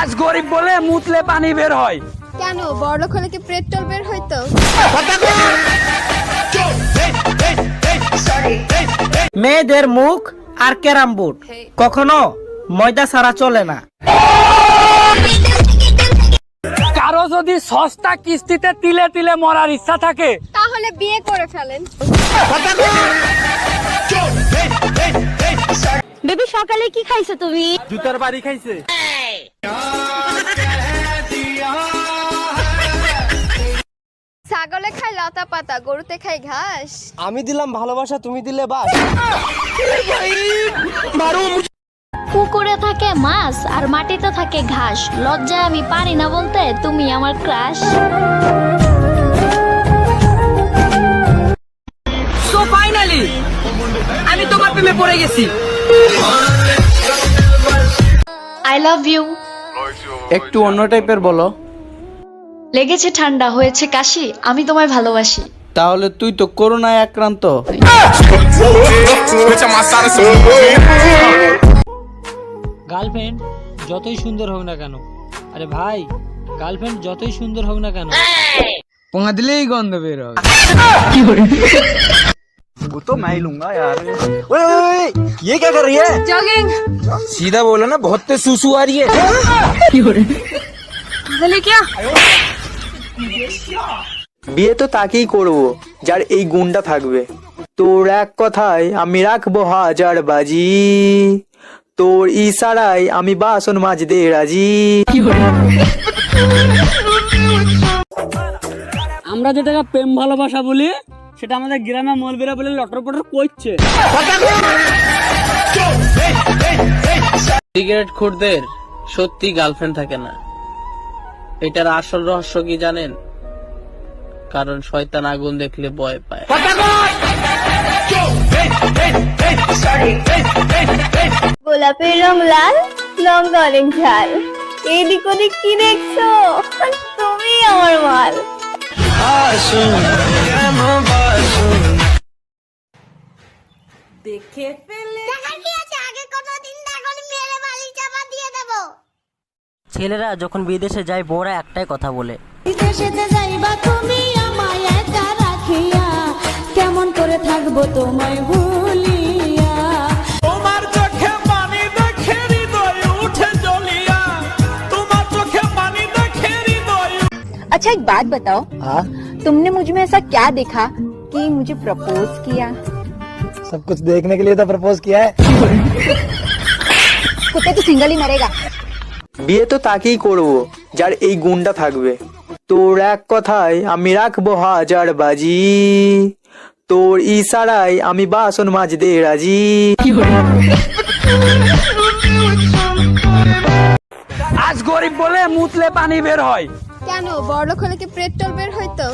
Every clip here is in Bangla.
আজ গরিব বলে মুতলে পানি বের হয়। কেন? বড়লোক হলে কি পেট্রোল বের হইতো? মেয়েদের মুখ আর ক্যারাম বোর্ড কখনো ময়দা ছাড়া চলে না। কারও যদি সস্তা কিস্তিতে তিলে তিলে মরার ইচ্ছা থাকে তাহলে বিয়ে করে ফেলেন। বেবি সকালে কি খাইছো তুমি? জুতার বাড়ি খাইছে। ছাগলে খায় লতা পাতা গরুতে খায় ঘাস। আমি দিলাম ভালোবাসা তুমি দিলে বাস। পুকুরে থাকে মাছ আর মাটিতে থাকে ঘাস। লজ্জায় আমি পারি না বলতে তুমি আমার ক্রাশ সো ফাইনালি আমি তোমার প্রেমে পড়ে গেছি। আই লাভ ইউ একটু অন্য টাইপের বলো। লেগেছে ঠান্ডা হয়েছে কাশি আমি তোমায় ভালোবাসি। তাহলে তুই তো করোনায় আক্রান্ত। গার্লফ্রেন্ড যতই সুন্দর হোক না কেন। আরে ভাই গার্লফ্রেন্ড যতই সুন্দর হোক না কেন। পোঙা দিলেই গন্ধ বের হবে। तो मैं ही लूंगा यार ओए, ओए, ओए, ये क्या कर रही है জগিং सीधा बोलो ना बहुत तेज सुसु आ रही है বিয়ে তো তাকেই করব যার এই গুণটা থাকবে তোর এক কথায় আমি রাখবো হাজার বাজি তোর ইশারায় আমি বাসন মাজতে রাজি আমরা যেটাকে প্রেম ভালোবাসা বলি সেটা আমাদের গ্রামে মলবেরা বলে লটর পটর করছে। সিগারেট খুরদের সত্যি গার্লফ্রেন্ড থাকে না। এটার আসল রহস্য কি জানেন? কারণ শয়তান আগুন দেখলে ভয় পায়। গোলাপের রং লাল লঙ্কা অনেক ঝাল। এদিক ওদিক কি দেখছ? তুমি আমার মাল। ছেলেরা যখন বিদেশে যায় বউরা একটাই কথা বলে বিদেশেতে যাইবা তুমি আমায় একা রাখিয়া কেমন করে থাকবো তোমায় ভুলিয়া তোমার চোখে পানি দেখে হৃদয় উঠে জ্বলিয়া তোমার চোখে পানি দেখে হৃদয় अच्छा एक बात बताओ तुमने मुझ में ऐसा क्या देखा कि मुझे प्रपोज किया सब कुछ देखने के लिए तो प्रपोज किया है कुत्ते तो सिंगल ही मरेगा বিয়ে তো তাকেই করব যার এই গুণটা থাকবে তোর এক কথায় আমি রাখবো হাজার বাজি তোর ইশারায় আমি বাসন মাজতে রাজি আজ গরিব বলে মুতলে পানি বের হয় কেন বড়লোক হলে কি পেট্রোল বের হইতো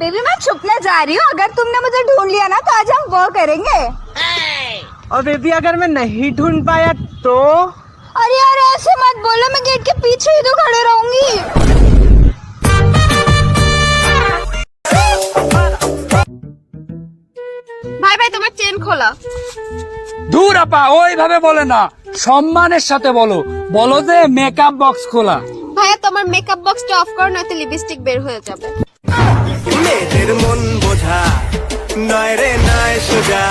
बेबी मैं छुपने जा रही हूँ अगर तुमने मुझे ढूंढ लिया ना तो आज हम वो करेंगे और बेबी अगर मैं नहीं ढूंढ पाया तो अरे यार ऐसे मत बोलो मैं गेट के पीछे ही तो खड़े रहूंगी ভাই ভাই তোমার চেন খোলা দূর আপা ওইভাবে বলে না সম্মানের সাথে বলো বলো যে মেকআপ বক্স খোলা ভাইয়া তোমার মেকআপ বক্সটা অফ করো নয়তো লিপস্টিক বের হয়ে যাবে মেয়েদের মন বোঝা নয় রে নয় সোজা।